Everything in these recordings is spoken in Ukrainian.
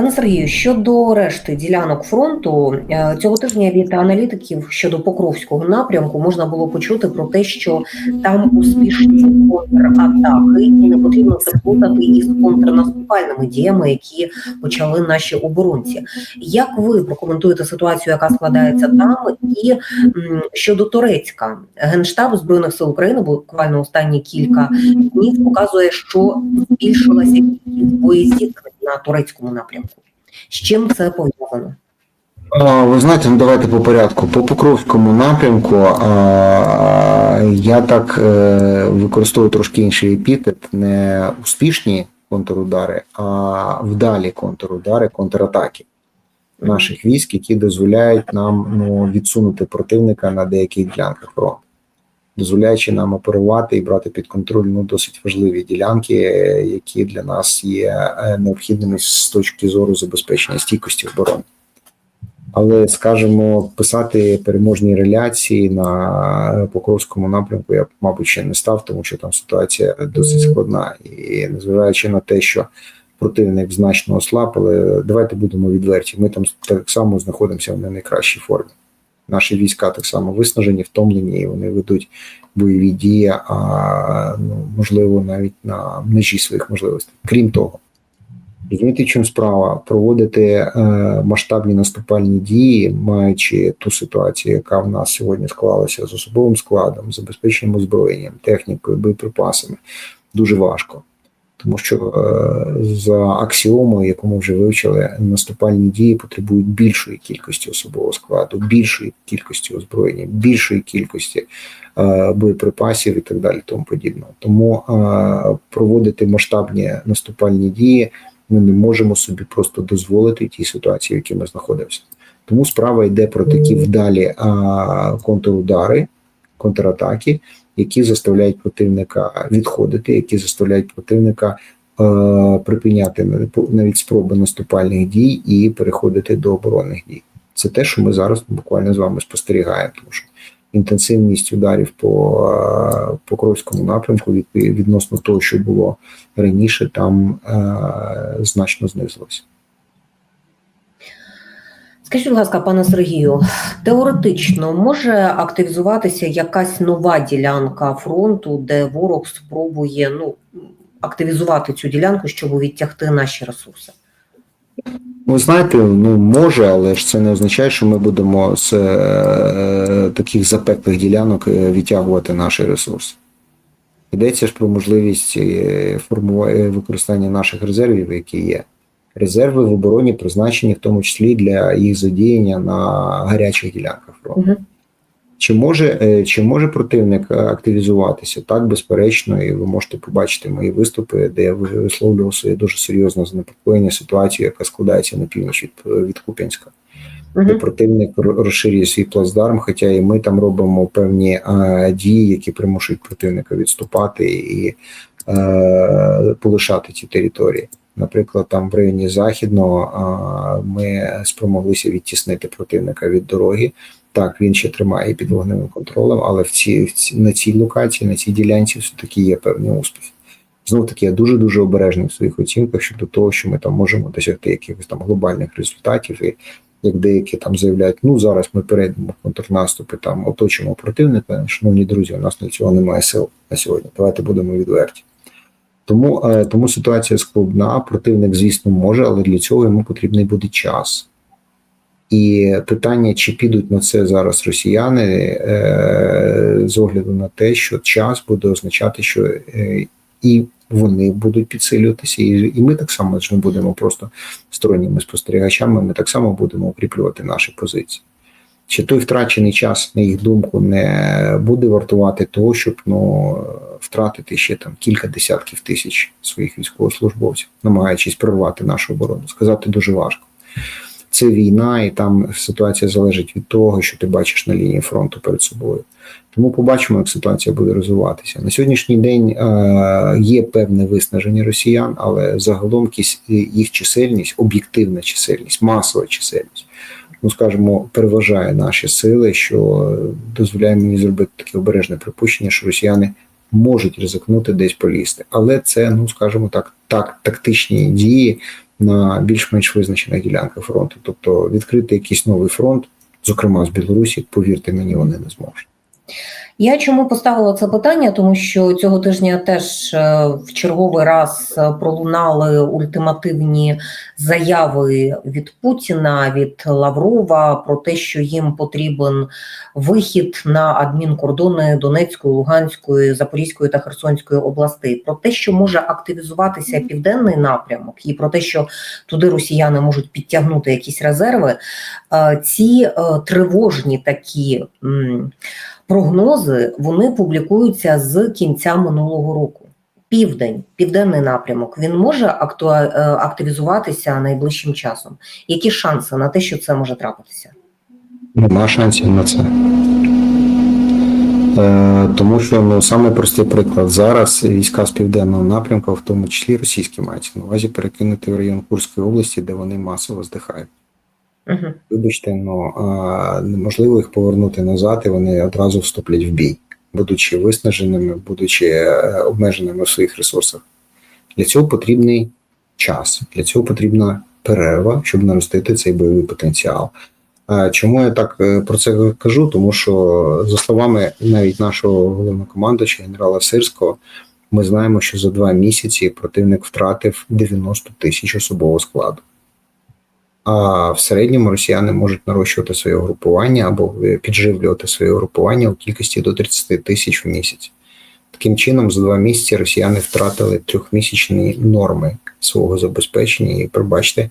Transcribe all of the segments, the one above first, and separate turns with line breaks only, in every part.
Пане Сергію, щодо решти ділянок фронту е, цього тижня від аналітиків щодо Покровського напрямку можна було почути про те, що там успішні контратаки, і не потрібно це із контрнаступальними діями, які почали наші оборонці. Як ви прокоментуєте ситуацію, яка складається там, і щодо Турецька генштаб збройних сил України буквально останні кілька днів показує, що збільшилася кількість боєзіткнень на турецькому напрямку. З чим це пов'язано?
Ви знаєте, ну давайте по порядку. По Покровському напрямку а, я так е, використовую трошки інший епітет, не успішні контрудари, а вдалі контрудари, контратаки наших військ, які дозволяють нам ну, відсунути противника на деяких ділянках фронту, дозволяючи нам оперувати і брати під контроль ну, досить важливі ділянки, які для нас є е, необхідними з точки зору забезпечення стійкості оборони. Але скажімо, писати переможні реляції на Покровському напрямку я б, мабуть, ще не став, тому що там ситуація досить складна. І незважаючи на те, що противник значно ослаб, але давайте будемо відверті. Ми там так само знаходимося в не найкращій формі. Наші війська так само виснажені, втомлені, і вони ведуть бойові дії, а ну, можливо, навіть на межі своїх можливостей. Крім того, Розумієте, чим справа проводити е, масштабні наступальні дії, маючи ту ситуацію, яка в нас сьогодні склалася з особовим складом, забезпеченням озброєнням, технікою, боєприпасами, дуже важко. Тому що е, за аксіомою, яку ми вже вивчили, наступальні дії потребують більшої кількості особового складу, більшої кількості озброєння, більшої кількості е, боєприпасів і так далі. Тому подібного. Тому е, проводити масштабні наступальні дії ми не можемо собі просто дозволити тій ситуації, в якій ми знаходимося. Тому справа йде про такі вдалі контрудари, контратаки, які заставляють противника відходити, які заставляють противника е, припиняти навіть спроби наступальних дій і переходити до оборонних дій. Це те, що ми зараз буквально з вами спостерігаємо, тому що інтенсивність ударів по е, Покровському напрямку від, відносно того, що було раніше, там е, значно знизилося.
Скажіть, будь ласка, пане Сергію, теоретично може активізуватися якась нова ділянка фронту, де ворог спробує ну, активізувати цю ділянку, щоб відтягти наші ресурси?
Ви знаєте, ну може, але ж це не означає, що ми будемо з е, таких запеклих ділянок е, відтягувати наші ресурси. Йдеться ж про можливість е, формування використання наших резервів, які є. Резерви в обороні призначені в тому числі для їх задіяння на гарячих ділянках фронту.
Угу.
Чи може чи може противник активізуватися? Так, безперечно, і ви можете побачити мої виступи, де я висловлював своє дуже серйозне занепокоєння ситуацію, яка складається на північ від, від Куп'янська. Uh -huh. Де противник розширює свій плацдарм, хоча і ми там робимо певні а, дії, які примушують противника відступати і а, полишати ці території. Наприклад, там в районі західного ми спромоглися відтіснити противника від дороги. Так, він ще тримає під вогневим контролем, але в ці, в ці на цій локації, на цій ділянці, все таки є певні успіхи. Знов таки, я дуже дуже обережний в своїх оцінках щодо того, що ми там можемо досягти якихось там глобальних результатів, і як деякі там заявляють, ну зараз ми перейдемо в контрнаступи, там оточимо противника. Шановні друзі, у нас для цього немає сил на сьогодні. Давайте будемо відверті. Тому, е, тому ситуація складна. Противник, звісно, може, але для цього йому потрібний буде час. І питання, чи підуть на це зараз росіяни, е, з огляду на те, що час буде означати, що е, і вони будуть підсилюватися, і ми так само ж не будемо просто сторонніми спостерігачами. Ми так само будемо укріплювати наші позиції. Чи той втрачений час, на їх думку, не буде вартувати того, щоб ну, втратити ще там кілька десятків тисяч своїх військовослужбовців, намагаючись прорвати нашу оборону? Сказати дуже важко це війна, і там ситуація залежить від того, що ти бачиш на лінії фронту перед собою. Тому побачимо, як ситуація буде розвиватися. На сьогоднішній день е, є певне виснаження росіян, але загалом їх чисельність, об'єктивна чисельність, масова чисельність, ну скажімо, переважає наші сили, що дозволяє мені зробити таке обережне припущення, що росіяни можуть ризикнути десь полізти. Але це, ну скажімо так, так, тактичні дії на більш-менш визначених ділянках фронту. Тобто відкрити якийсь новий фронт, зокрема з Білорусі, повірте мені, вони не зможуть.
Я чому поставила це питання? Тому що цього тижня теж е, в черговий раз пролунали ультимативні заяви від Путіна, від Лаврова про те, що їм потрібен вихід на адмінкордони Донецької, Луганської, Запорізької та Херсонської областей, про те, що може активізуватися південний напрямок, і про те, що туди росіяни можуть підтягнути якісь резерви. Е, Ці е, тривожні такі. Прогнози вони публікуються з кінця минулого року. Південь, південний напрямок, він може е, активізуватися найближчим часом. Які шанси на те, що це може трапитися?
Нема шансів на це. Е, тому що ну саме простий приклад зараз війська з південного напрямку, в тому числі російські мають на увазі перекинути в район Курської області, де вони масово здихають.
Угу.
Вибачте, ну неможливо їх повернути назад, і вони одразу вступлять в бій, будучи виснаженими, будучи е, обмеженими в своїх ресурсах. Для цього потрібний час, для цього потрібна перерва, щоб наростити цей бойовий потенціал. Чому я так е, про це кажу? Тому що, за словами навіть нашого головнокомандувача генерала Сирського, ми знаємо, що за два місяці противник втратив 90 тисяч особового складу. А в середньому росіяни можуть нарощувати своє групування або е, підживлювати своє групування у кількості до 30 тисяч в місяць. Таким чином, за два місяці росіяни втратили трьохмісячні норми свого забезпечення, і пробачте,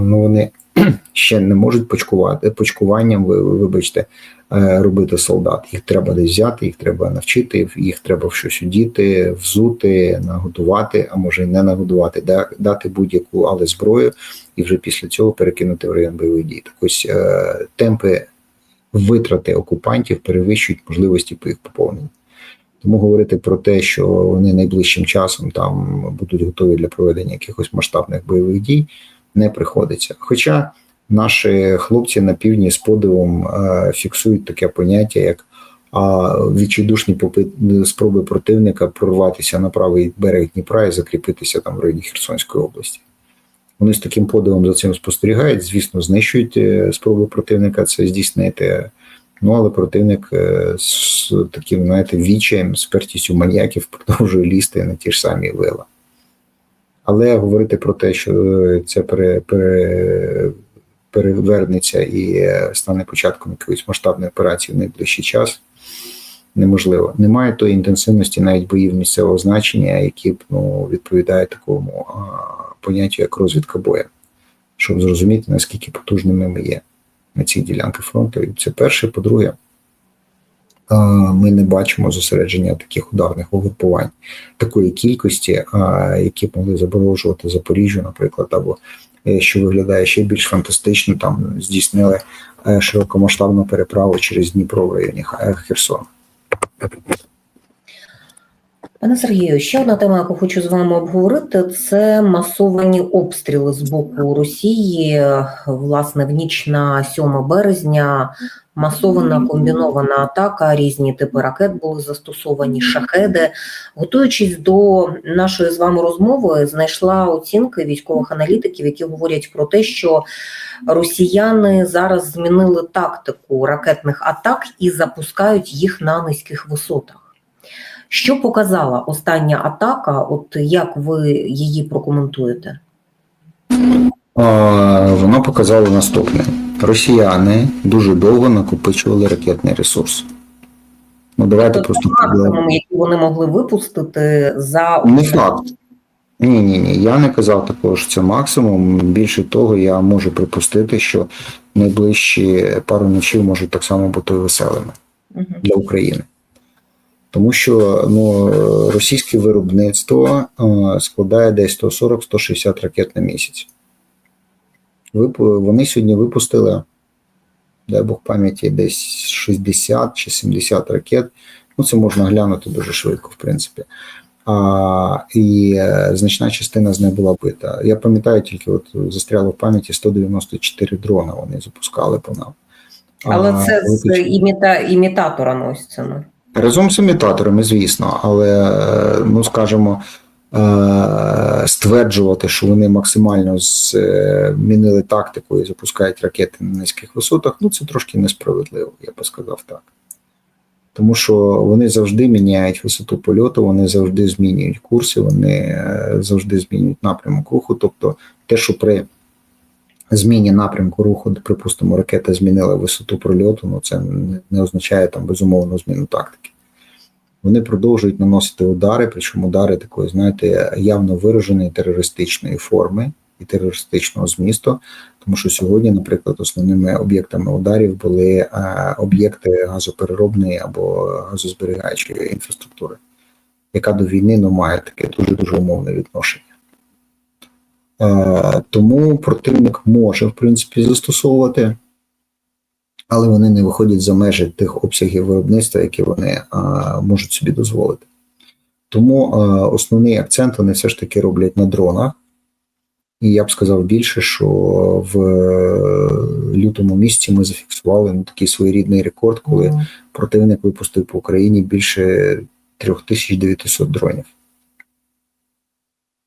ну вони ще не можуть почкувати почкуванням, ви, ви- вибачте, е, робити солдат. Їх треба десь взяти, їх треба навчити, їх треба в щось удіти, взути, нагодувати, а може й не нагодувати, дати будь-яку але зброю, і вже після цього перекинути в район бойових дій. Так ось е, темпи витрати окупантів перевищують можливості по їх поповненню. Тому говорити про те, що вони найближчим часом там будуть готові для проведення якихось масштабних бойових дій, не приходиться. Хоча наші хлопці на півдні з подивом е, фіксують таке поняття, як відчайдушні спроби противника прорватися на правий берег Дніпра і закріпитися там в районі Херсонської області. Вони з таким подивом за цим спостерігають. Звісно, знищують е, спроби противника це здійснити. Ну, але противник е, з таким, знаєте, вічаєм, спертістю маніяків продовжує лізти на ті ж самі вила. Але говорити про те, що е, це пере, пере, перевернеться і е, стане початком якоїсь масштабної операції в найближчий час, неможливо. Немає тої інтенсивності навіть боїв місцевого значення, які б ну, відповідають такому а, поняттю, як розвідка бою, щоб зрозуміти, наскільки потужними ми є на цій ділянці фронту. І це перше. По-друге, ми не бачимо зосередження таких ударних угрупувань такої кількості, які б могли заборожувати Запоріжжя, наприклад, або е, що виглядає ще більш фантастично, там здійснили е, широкомасштабну переправу через Дніпро в районі Херсона.
Пане Сергію, ще одна тема, яку хочу з вами обговорити, це масовані обстріли з боку Росії. Власне, в ніч на 7 березня масована комбінована атака, різні типи ракет були застосовані, шахеди. Готуючись до нашої з вами розмови, знайшла оцінки військових аналітиків, які говорять про те, що росіяни зараз змінили тактику ракетних атак і запускають їх на низьких висотах. Що показала остання атака? От як ви її прокоментуєте?
А, Воно показало наступне: росіяни дуже довго накопичували ракетний ресурс. Ну, давайте
Тобто
просто
максимум, який вони могли випустити за
Не факт. Ні, ні, ні. Я не казав такого, що це максимум. Більше того, я можу припустити, що найближчі пару ночів можуть так само бути веселими
Мгм.
для України. Тому що ну, російське виробництво е, складає десь 140-160 ракет на місяць. Вони сьогодні випустили, дай Бог пам'яті, десь 60 чи 70 ракет. Ну, це можна глянути дуже швидко, в принципі. А, і е, значна частина з них була бита. Я пам'ятаю тільки, от застряло в пам'яті 194 дрона вони запускали по нам.
Але
А,
це з іміта... імітатора носцями.
Разом з імітаторами, звісно, але, е, ну скажімо, е, стверджувати, що вони максимально змінили тактику і запускають ракети на низьких висотах, ну це трошки несправедливо, я би сказав так. Тому що вони завжди міняють висоту польоту, вони завжди змінюють курси, вони е, завжди змінюють напрямок руху. Тобто, те, що при зміні напрямку руху, припустимо, ракета змінила висоту прольоту, ну це не- означає там безумовну зміну тактики. Вони продовжують наносити удари, причому удари такої, знаєте, явно вираженої терористичної форми і терористичного змісту. Тому що сьогодні, наприклад, основними об'єктами ударів були е, об'єкти газопереробної або газозберігаючої інфраструктури, яка до війни ну, має таке дуже дуже умовне відношення. Е, Тому противник може, в принципі, застосовувати, але вони не виходять за межі тих обсягів виробництва, які вони е, можуть собі дозволити. Тому е, основний акцент вони все ж таки роблять на дронах. І я б сказав більше, що в лютому місяці ми зафіксували ну, такий своєрідний рекорд, коли противник випустив по Україні більше 3900 дронів.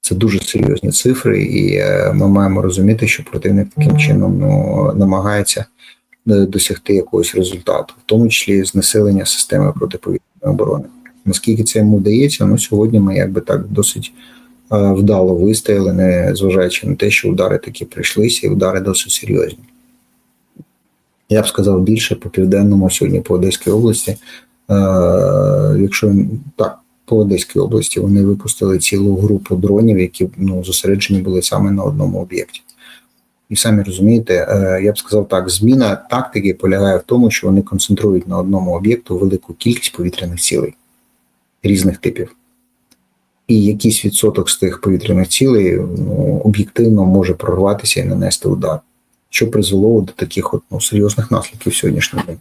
Це дуже серйозні цифри, і е, ми маємо розуміти, що противник таким чином ну, намагається е, досягти якогось результату, в тому числі знесилення системи протиповітряної оборони. Наскільки це йому вдається, ну сьогодні ми якби так досить е, вдало вистояли, не зважаючи на те, що удари такі прийшлися, і удари досить серйозні. Я б сказав більше по південному сьогодні по Одеській області. Якщо так, по Одеській області вони випустили цілу групу дронів, які ну, зосереджені були саме на одному об'єкті. І самі розумієте, е, я б сказав так: зміна тактики полягає в тому, що вони концентрують на одному об'єкту велику кількість повітряних цілей різних типів. І якийсь відсоток з тих повітряних цілей ну, об'єктивно може прорватися і нанести удар, що призвело до таких от, ну, серйозних наслідків сьогоднішнього дня.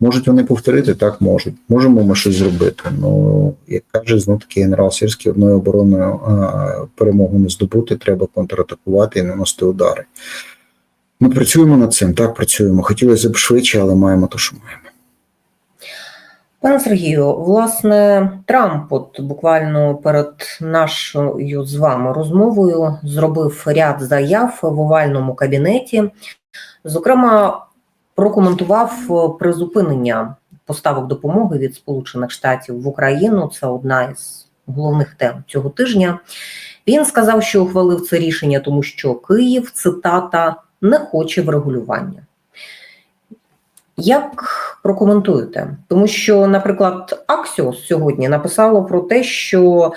Можуть вони повторити? Так, можуть. Можемо ми щось зробити. Ну, як каже знов таки генерал Сирський, одною обороною перемогу не здобути, треба контратакувати і наносити удари. Ми працюємо над цим, так працюємо. Хотілося б швидше, але маємо те, що маємо.
Пане Сергію, власне, Трамп, от буквально перед нашою з вами розмовою, зробив ряд заяв в овальному кабінеті. Зокрема, прокоментував призупинення поставок допомоги від Сполучених Штатів в Україну. Це одна із головних тем цього тижня. Він сказав, що ухвалив це рішення, тому що Київ, цитата, не хоче врегулювання. Як прокоментуєте? Тому що, наприклад, Аксіос сьогодні написало про те, що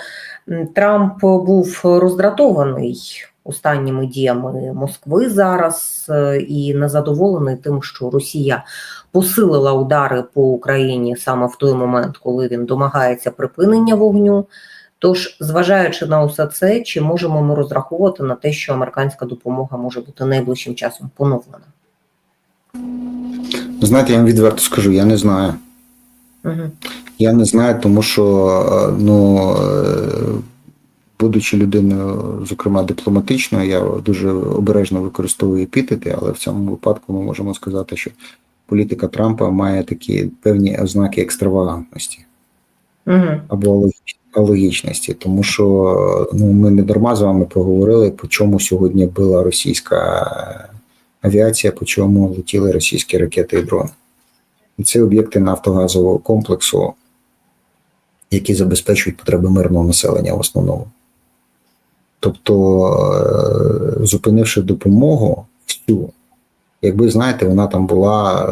Трамп був роздратований останніми діями Москви зараз е, і незадоволений тим, що Росія посилила удари по Україні саме в той момент, коли він домагається припинення вогню. Тож, зважаючи на усе це, чи можемо ми розраховувати на те, що американська допомога може бути найближчим часом поновлена?
Знаєте, я вам відверто скажу, я не знаю.
Угу.
Я не знаю, тому що, е, ну, е, будучи людиною, зокрема дипломатичною, я дуже обережно використовую епітети, але в цьому випадку ми можемо сказати, що політика Трампа має такі певні ознаки екстравагантності
Угу.
або логіч- логічності, тому що ну, ми не дарма з вами поговорили, по чому сьогодні била російська авіація, по чому летіли російські ракети і дрони. І це об'єкти нафтогазового комплексу, які забезпечують потреби мирного населення в основному. Тобто, е, зупинивши допомогу всю, якби знаєте, вона там була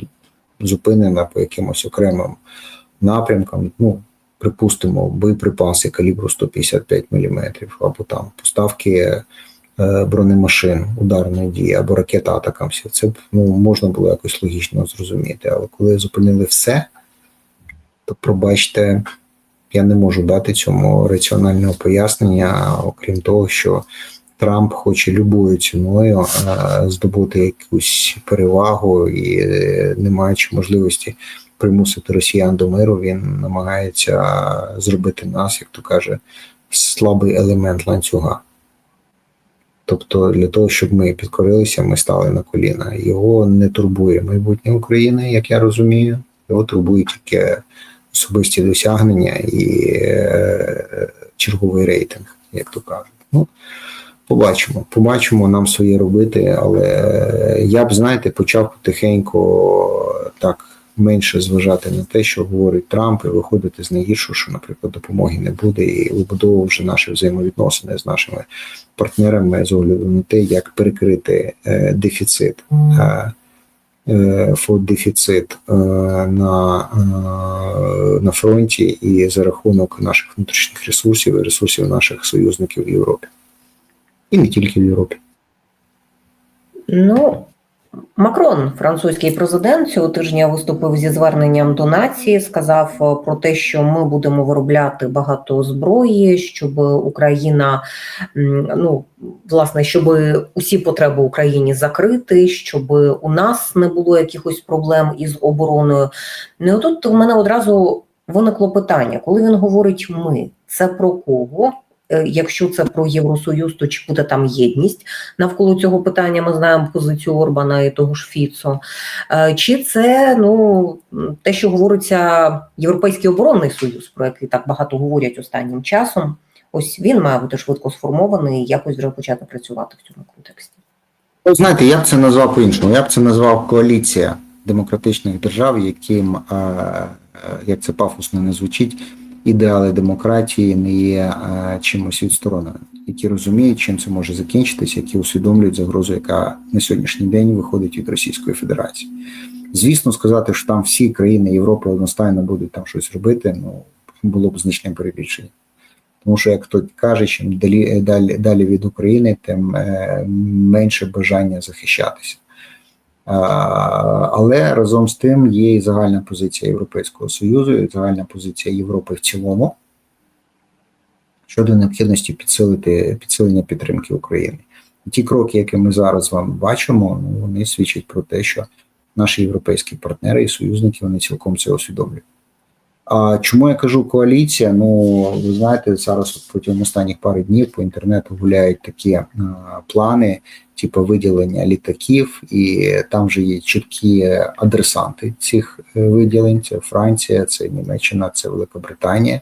е, зупинена по якимось окремим напрямкам, ну, припустимо, боєприпаси калібру 155 мм, або там поставки е, бронемашин ударної дії, або ракет атакамсів. Це ну, можна було якось логічно зрозуміти. Але коли зупинили все, то пробачте, я не можу дати цьому раціонального пояснення, окрім того, що Трамп хоче любою ціною е, здобути якусь перевагу і е, не маючи можливості примусити росіян до миру, він намагається зробити нас, як то каже, слабий елемент ланцюга. Тобто для того, щоб ми підкорилися, ми стали на коліна. Його не турбує майбутнє України, як я розумію. Його турбує тільки особисті досягнення і е, черговий рейтинг, як то кажуть. Ну, побачимо, побачимо нам своє робити, але я б, знаєте, почав потихеньку так менше зважати на те, що говорить Трамп, і виходити з найгіршого, що, наприклад, допомоги не буде, і вибудовував вже наші взаємовідносини з нашими партнерами з огляду на те, як перекрити е, дефіцит. Е, е, дефіцит е, на, е, на фронті і за рахунок наших внутрішніх ресурсів і ресурсів наших союзників в Європі. І не тільки в Європі.
Ну, Макрон, французький президент, цього тижня виступив зі зверненням до нації, сказав е, про те, що ми будемо виробляти багато зброї, щоб Україна, ну власне, щоб усі потреби Україні закрити, щоб у нас не було якихось проблем із обороною. Ну і тут в мене одразу виникло питання, коли він говорить ми, це про кого? Е, Якщо це про Євросоюз, то чи буде там єдність навколо цього питання? Ми знаємо позицію Орбана і того ж Фіцо. Е, Чи це ну те, що говориться Європейський оборонний союз, про який так багато говорять останнім часом? Ось він має бути швидко сформований і якось вже почати працювати в цьому контексті.
Ви знаєте, я б це назвав по-іншому. Я б це назвав коаліція демократичних держав, яким, е, як це пафосно не звучить, ідеали демократії не є е, чимось відстороненим, які розуміють, чим це може закінчитися, які усвідомлюють загрозу, яка на сьогоднішній день виходить від Російської Федерації. Звісно, сказати, що там всі країни Європи одностайно будуть там щось робити, ну було б значним перебільшенням. Тому що, як хтось каже, чим далі, далі, далі від України, тим е, менше бажання захищатися. Але разом з тим є і загальна позиція Європейського Союзу, і загальна позиція Європи в цілому щодо необхідності підсилити підсилення підтримки України. Ті кроки, які ми зараз вам бачимо, ну, вони свідчать про те, що наші європейські партнери і союзники вони цілком це усвідомлюють. А чому я кажу коаліція? Ну, ви знаєте, зараз протягом останніх пари днів по інтернету гуляють такі а, плани, типу виділення літаків, і там вже є чіткі адресанти цих е, виділень: це Франція, це Німеччина, це Велика Британія,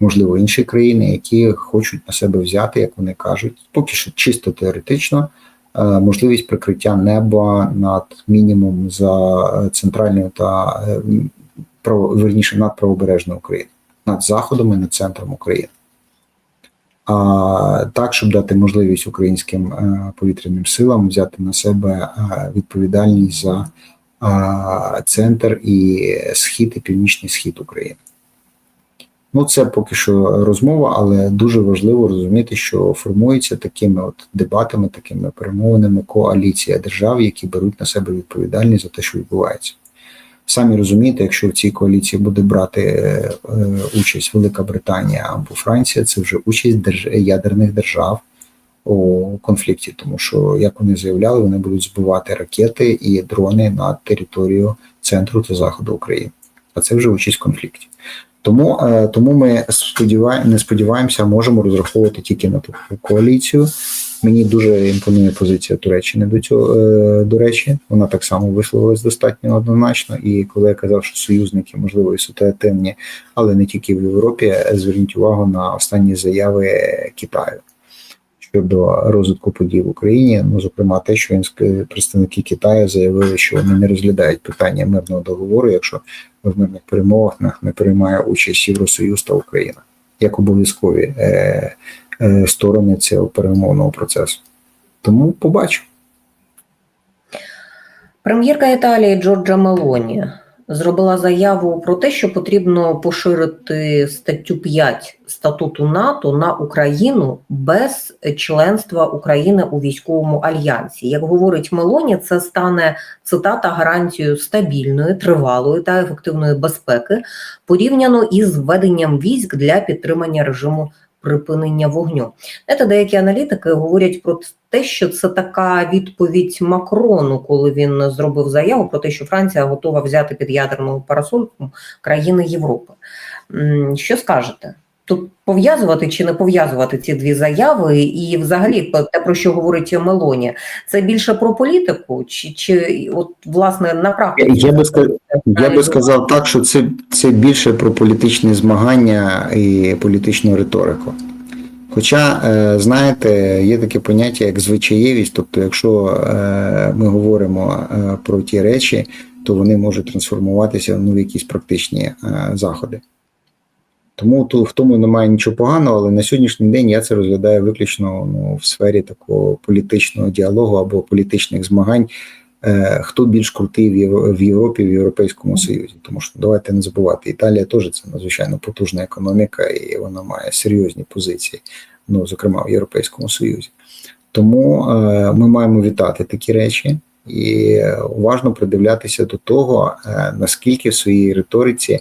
можливо, інші країни, які хочуть на себе взяти, як вони кажуть, поки що чисто теоретично. е, Можливість прикриття неба над мінімум за е, центральною та верніше над правобережною України, над заходом і над центром України. А так, щоб дати можливість українським е, повітряним силам взяти на себе е, відповідальність за е, центр і схід і північний схід України. Ну, це поки що розмова, але дуже важливо розуміти, що формується такими от дебатами, такими перемовинами коаліція держав, які беруть на себе відповідальність за те, що відбувається. Самі розумієте, якщо в цій коаліції буде брати е, е, участь Велика Британія або Франція, це вже участь держ... ядерних держав у конфлікті, тому що, як вони заявляли, вони будуть збивати ракети і дрони над територію центру та заходу України. А це вже участь в конфлікті. Тому, е, тому ми сподіваємо, не сподіваємося, можемо розраховувати тільки на таку коаліцію. Мені дуже імпонує позиція Туреччини до цього. е, До речі, вона так само висловилась достатньо однозначно. І коли я казав, що союзники можливо і ситуативні, але не тільки в Європі, е, зверніть увагу на останні заяви Китаю щодо розвитку подій в Україні. Ну, зокрема, те, що він ск- представники Китаю заявили, що вони не розглядають питання мирного договору, якщо в мирних перемовах не- приймає участь Євросоюз та Україна як обов'язкові е, е, сторони цього перемовного процесу. Тому побачимо.
Прем'єрка Італії Джорджа Мелоні зробила заяву про те, що потрібно поширити статтю 5 статуту НАТО на Україну без членства України у військовому альянсі. Як говорить Мелоні, це стане цитата гарантією стабільної, тривалої та ефективної безпеки порівняно із введенням військ для підтримання режиму припинення вогню. Знаєте, деякі аналітики говорять про те, що це така відповідь Макрону, коли він зробив заяву про те, що Франція готова взяти під ядерну парасольку країни Європи. Що скажете? Тут пов'язувати чи не пов'язувати ці дві заяви, і взагалі те, про що говорить Мелоні, це більше про політику, чи, чи от власне на практиці?
Я би сказав, Я би сказав так, що це, це більше про політичні змагання і політичну риторику. Хоча, е, знаєте, є таке поняття як звичаєвість, тобто, якщо е, ми говоримо е, про ті речі, то вони можуть трансформуватися ну, в якісь практичні заходи. Тому то, в тому немає нічого поганого, але на сьогоднішній день я це розглядаю виключно ну, в сфері такого політичного діалогу або політичних змагань, е, хто більш крутий в Євро- в Європі, в Європейському Союзі. Тому що давайте не забувати, Італія теж це надзвичайно потужна економіка, і вона має серйозні позиції, ну зокрема в Європейському Союзі. Тому е, ми маємо вітати такі речі і уважно придивлятися до того, е, наскільки в своїй риториці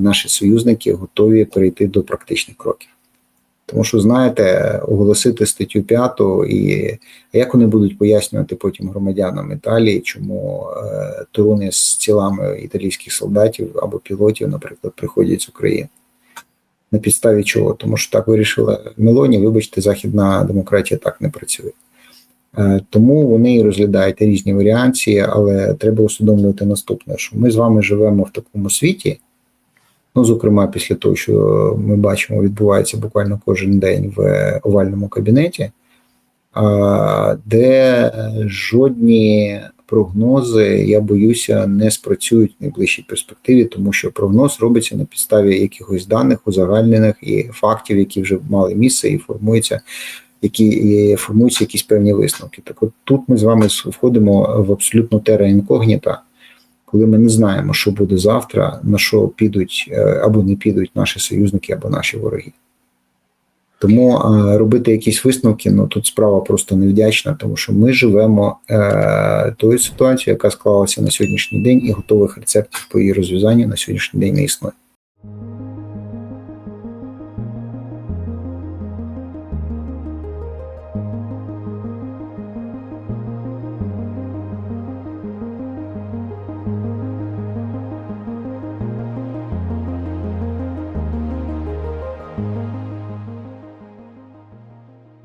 наші союзники готові перейти до практичних кроків. Тому що, знаєте, оголосити статтю 5 і як вони будуть пояснювати потім громадянам Італії, чому е, труни з тілами італійських солдатів або пілотів, наприклад, приходять з України? На підставі чого? Тому що так вирішила Мелоні, вибачте, західна демократія так не працює. Е, Тому вони і розглядають різні варіації, але треба усвідомлювати наступне: що ми з вами живемо в такому світі, ну, зокрема, після того, що ми бачимо, відбувається буквально кожен день в овальному кабінеті, де жодні прогнози, я боюся, не спрацюють в найближчій перспективі, тому що прогноз робиться на підставі якихось даних, узагальнених і фактів, які вже мали місце, і формуються, які формуються якісь певні висновки. Так от тут ми з вами входимо в абсолютно тера інкогніта, коли ми не знаємо, що буде завтра, на що підуть е, або не підуть наші союзники, або наші вороги. Тому е, робити якісь висновки, ну тут справа просто невдячна, тому що ми живемо е, тою ситуацією, яка склалася на сьогоднішній день, і готових рецептів по її розв'язанню на сьогоднішній день не існує.